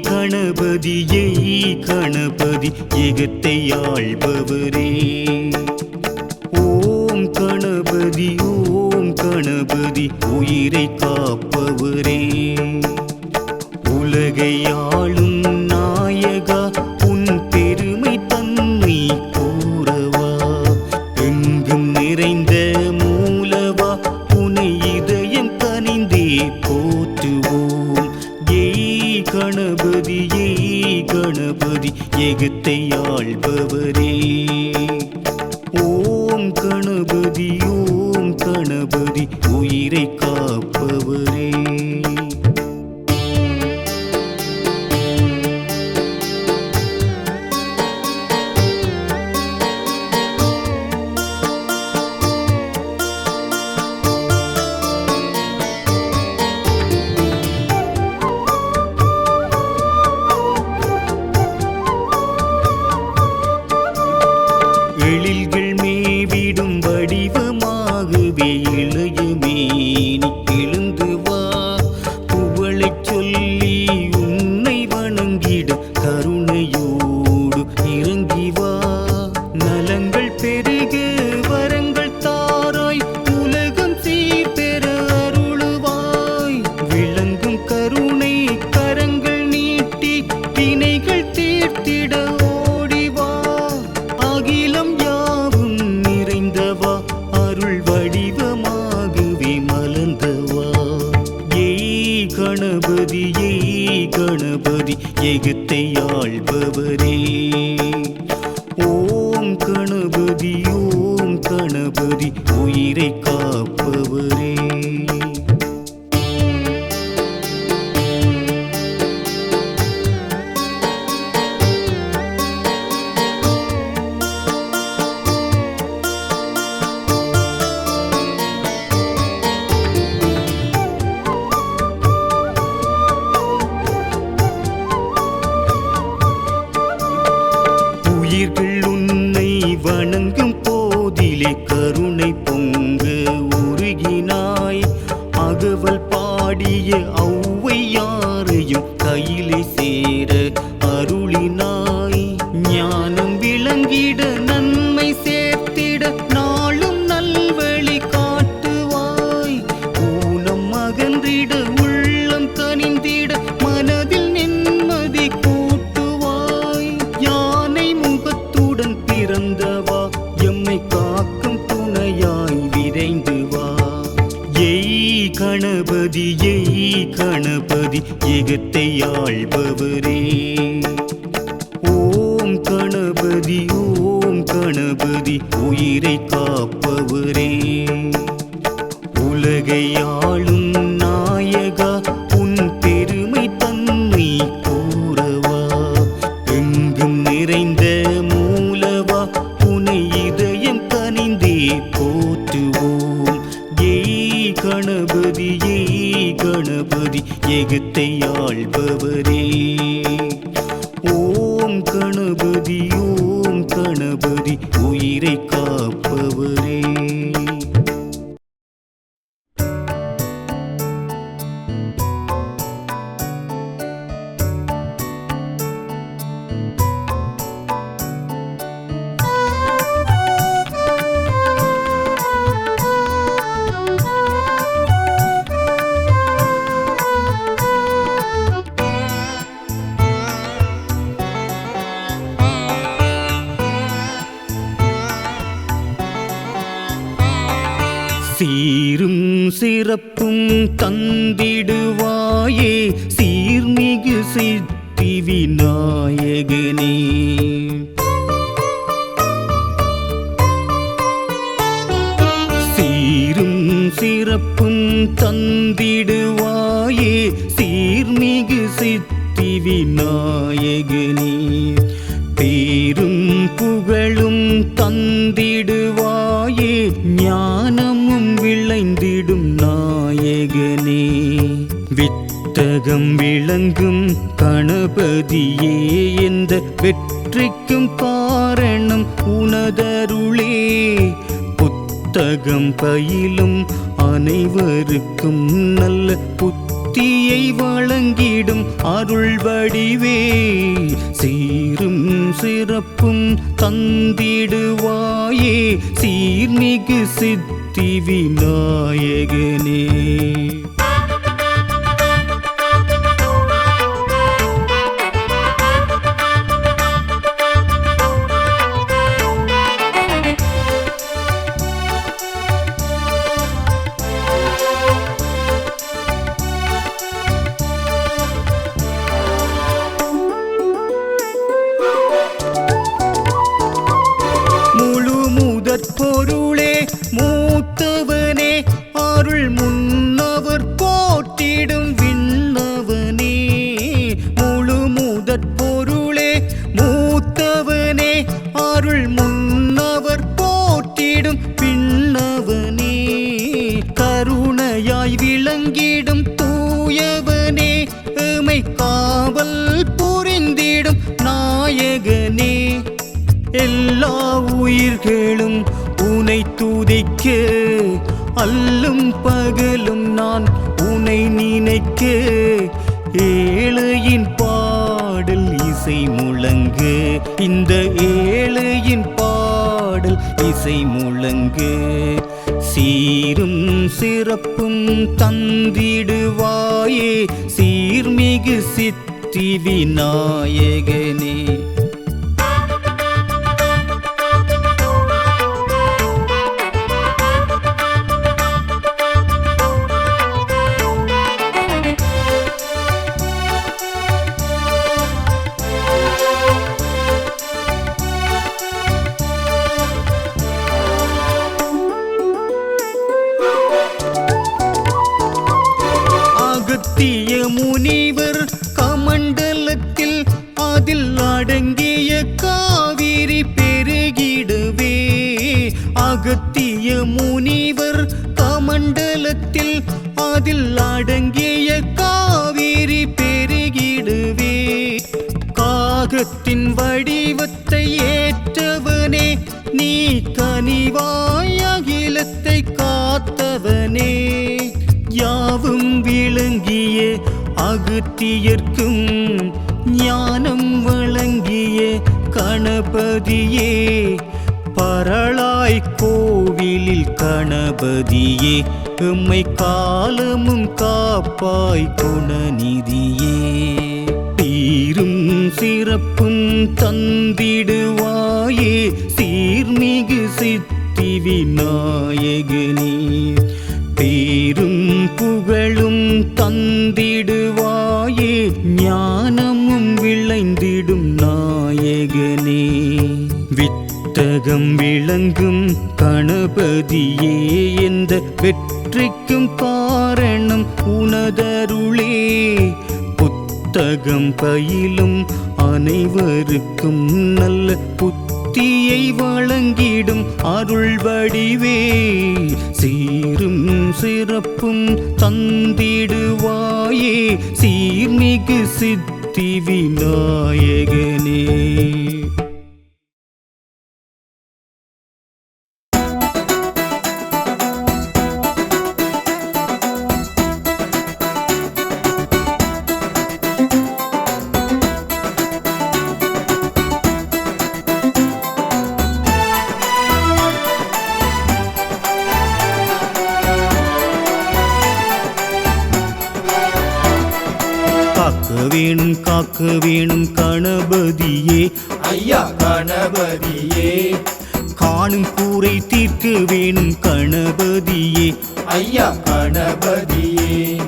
கணபதி ஏய் கணபதி எகத்தை ஆள்பவரே. ஓம் கணபதி ஓம் கணபதி உயிரை காப்பவரே. உலகை தருபவரே ஓம் கணபதி ஓம் கணபதி உயிரை காப்பவரே. ஓதி உயிரை காப்பவரே. சேர அருளினாய் ஞானம் விளங்கிட உலகத்தை ஆள்பவரே. ஓம் கணபதி ஓம் கணபதி உயிரை காப்பவரே. உலகை உலகத்தை ஆள்பவரே. சிறப்பும் தந்திடுவாயே. சீர்மிகு சித்தி விநாயகனே பேரும் புகழும் தந்திடுவாயே. ஞானமும் விளைந்திடும் நாயகனே. வித்தகம் விளங்கும் கணபதியே. எந்த வெற்றிக்கும் காரணம் உனதருளே. புத்தகம் பயிலும் அனைவருக்கும் நல்ல புத்தியை வழங்கிடும் அருள் வடிவே. சீரும் சிறப்பும் தந்திடுவாயே. சீர்மிகு சித்தி விநாயகனே. நினைக்க ஏழையின் பாடல் இசை முழங்கு இந்த ஏழையின் பாடல் இசை முழங்கு சீரும் சிறப்பும் தந்திடுவாயே சீர்மிகு சித்தி விநாயகனே. அதில் அடங்கிய காவிரி பெருகிடுவே. அகத்திய முனிவர் கமண்டலத்தில் அதில் அடங்கிய காவிரி பெருகிடுவே. காகத்தின் வடிவத்தை ஏற்றவனே நீ கனிவாய் அகிலத்தை காத்தவனே. யாவும் விளங்கிய அகத்தியர்க்கும் கணபதியே பரளாய் கோவிலில் கணபதியே எம்மை காலமும் காப்பாய் குணநிதியே. தீரும் சிறப்பும் தந்திடுவாயே சீர்மிகு சித்தி விநாயகனே. தீரும் புகழும் தந்திடுவாயே ஞான வித்தகம் விளங்கும் கணபதியே எந்த வெற்றிக்கும் காரணம் உனதருளே. புத்தகம் பயிலும் அனைவருக்கும் நல்ல புத்தியை வழங்கிடும் அருள் வடிவே. சீரும் சிறப்பும் தந்திடுவாயே சீர்மிகு சித்தி விநாயகனே. காக்க வேணும் கணபதியே. ஐயா கணபதியே. காணும் கூரை தீர்க்க வேணும் கணபதியே. ஐயா கணபதியே.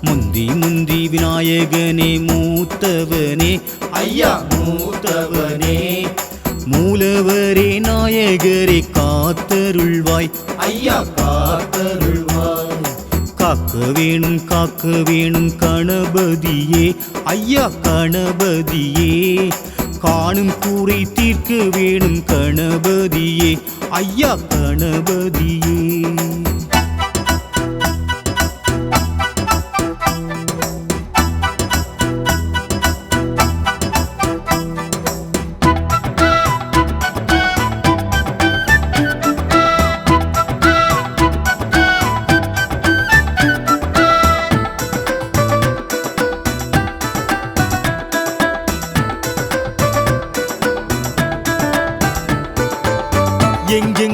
முந்தி முந்தி விநாயகனே மூத்தவனே. ஐயா மூத்தவனே. மூலவரே நாயகரே காத்தருள்வாய். ஐயா காத்தருள்வாய் காக்க வேணும் காக்க வேணும் கணபதியே ஐயா கணபதியே. காணும் கூரை தீர்க்க வேணும் கணபதியே ஐயா கணபதியே. จริ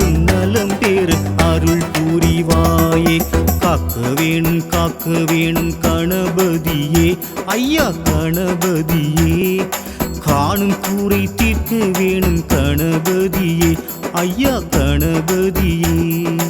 அனைவரும் நலம் அருள் புரிவாயே. காக்க வேணும் காக்க வேணும் கணபதியே. ஐயா கணபதியே. காணும் கூரை தீர்க்க வேணும் கணபதியே. ஐயா கணபதியே.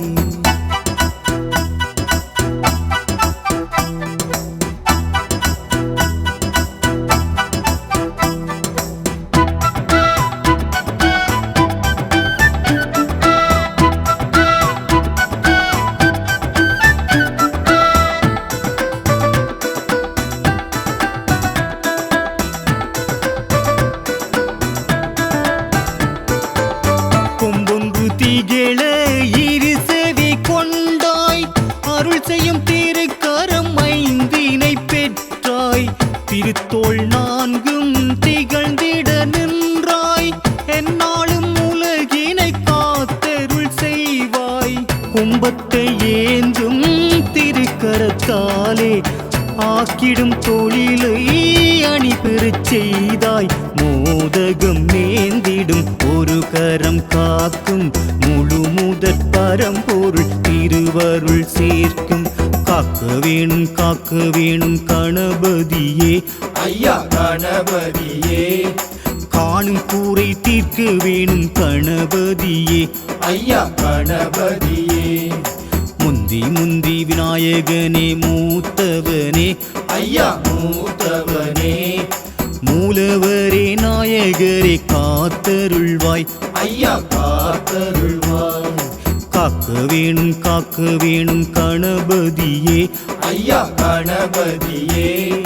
முழு முதற் பரம்பொருள் திருவருள் சேர்க்கும். காக்க வேணும் காக்க வேணும் கணபதியே. ஐயா கணபதியே. காணும் கூரை தீர்க்க வேணும் கணபதியே. ஐயா கணபதியே. முந்தி முந்தி விநாயகனே மூத்தவனே. ஐயா மூத்தவனே. மூலவரே நாயகரே காத்தருள்வாய். ஐயா காத்தருள்வாய். காக்க வேணும் காக்க வேணும் கணபதியே. ஐயா கணபதியே.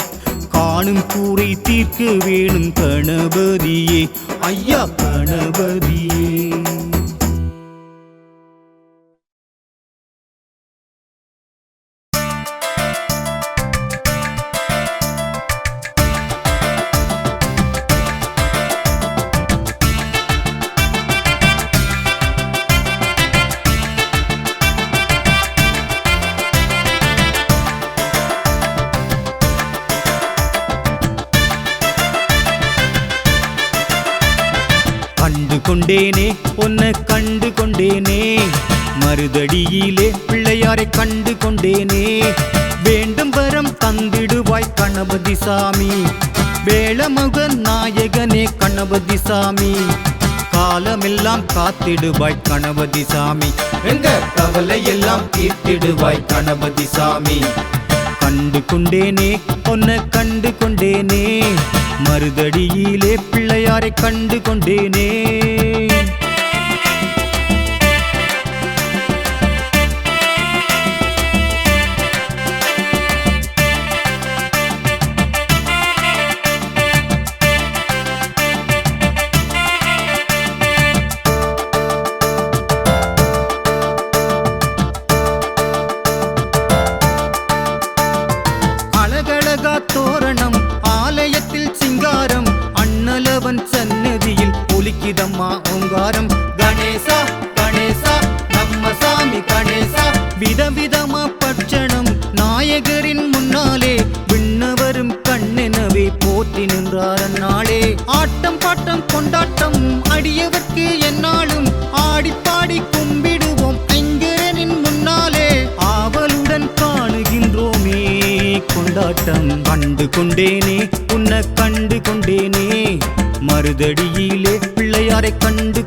காணும் கூரை தீர்க்க வேணும் கணபதியே. ஐயா கணபதியே. கொண்டேனே. மறுதடியிலே பிள்ளையாரை கண்டு கொண்டேனே. வேண்டும் வரம் தந்திடுவாய் கணபதி சாமி. வேளமுகன் நாயகனே கணபதி சாமி. காலமெல்லாம் காத்திடுவாய் கணபதி சாமி. எங்க? கவலை எல்லாம் தீர்த்திடுவாய் கணபதி சாமி. கண்டு கொண்டேனே உன்னை கண்டு கொண்டேனே. மறுதடியிலே பிள்ளையாரை கண்டு கொண்டேனே. கும்பிடுவோம் ஐங்கரனின் முன்னாலே ஆவலுடன் காணுகின்றோமே. கொண்டாட்டம் கண்டு கொண்டேனே உன்னை கண்டு கொண்டேனே. மறுதடியிலே பிள்ளையாரை கண்டு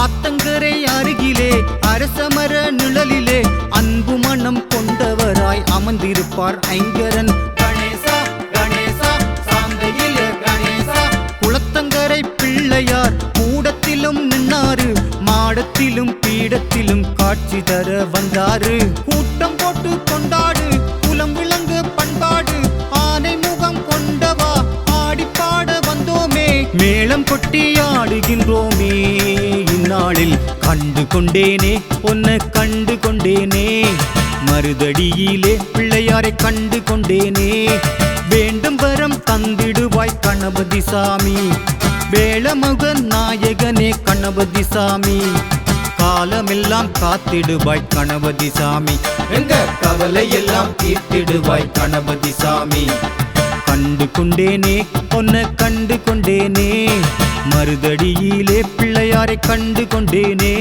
ஆத்தங்கரை அருகிலே அரசமர நிழலிலே அன்பு மனம் கொண்டவராய் அமர்ந்திருப்பார் ஐங்கரன். கணேசா கணேசா சாந்தையில கணேசா. குளத்தங்கரை பிள்ளையார் கூடத்திலும் நின்னாரு. மாடத்திலும் பீடத்திலும் காட்சி தர வந்தாரு. கொண்டேனே உன்னை கண்டு கொண்டேனே. மறுதடியிலே பிள்ளையாரை கண்டு கொண்டேனே. வேண்டும் வரம் தந்திடுவாய் கணபதி சாமி. வேளமகன் நாயகனே கணபதி சாமி. காலமெல்லாம் காத்திடுவாய் கணபதி சாமி. எங்க கவலை எல்லாம் தீர்த்திடுவாய் கணபதி சாமி. கண்டு கொண்டேனே பொன்ன கண்டு கொண்டேனே மறுதடியிலே பிள்ளையாரை கண்டு கொண்டேனே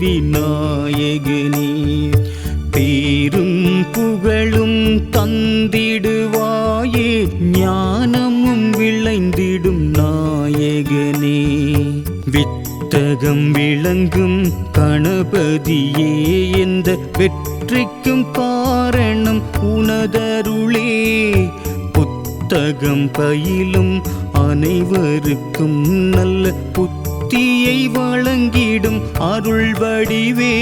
விநாயகனே பேரும் புகழும் தந்திடுவாயே ஞானமும் விளைந்திடும் நாயகனே. வித்தகம் விளங்கும் கணபதியே எந்த வெற்றிக்கும் காரணம் உனதருளே. புத்தகம் பயிலும் அனைவருக்கும் நல்ல புத்த முக்தியை வழங்கிடும் அருள் வடிவே.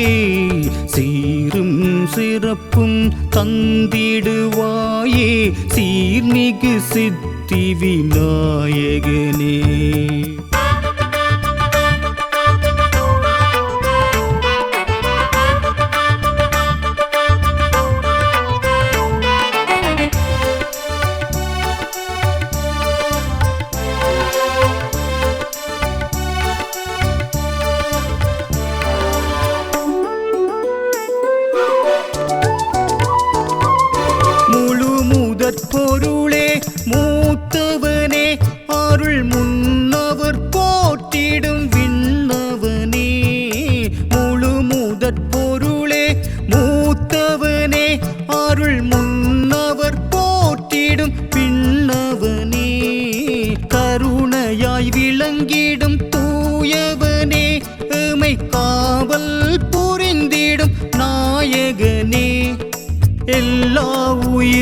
சீரும் சிறப்பும் தந்திடுவாயே. சீர்மிகு சித்தி விநாயகனே.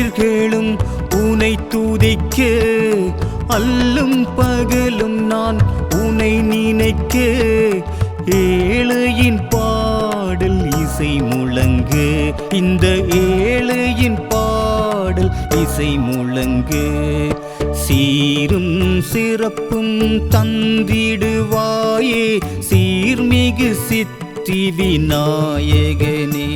உயிர்களும் உனை துதிக்க அல்லும் பகலும் நான் உனை நினைக்க. ஏழையின் பாடல் இசை முழங்கு இந்த ஏழையின் பாடல் இசை முழங்கு. சீரும் சிறப்பும் தந்திடுவாயே சீர்மிகு சித்தி விநாயகனே